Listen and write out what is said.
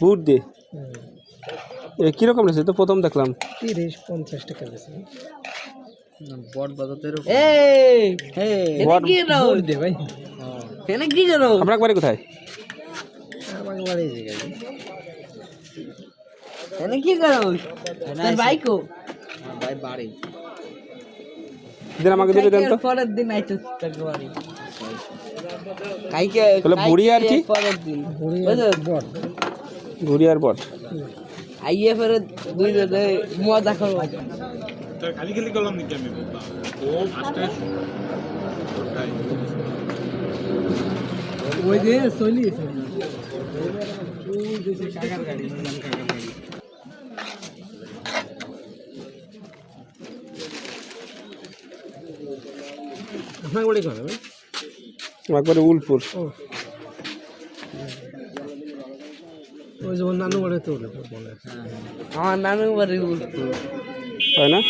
বুট দিয়ে? এ কীরকম আছে তো প্রথম দেখলাম। তিরিশ পঞ্চাশ টাকা বেশি বট বাজাতে এই বট কি করো দে ভাই। এনে কি করো আপনার বাড়ি কোথায়? কি করো তোর ভাই বাড়ি। দিন আমাকে দিতে দেন তো। পরের দিন আইতো বাড়ি কাইকে তাহলে বুড়ি আর কি? পরের দিন। বট। ঘুরি আর বট। আইয়ে ফেরে দুই জনে মজা করব। খালি খালি করলাম নাকি আমি? ও ফার্স্টে ওই যে চলি আপনার বাড়ি কোথায় ভাই? একবারে উলপুর। ওই যে ওর নানু বাড়ি তো বলে। আমার নানু বাড়ি তাই না?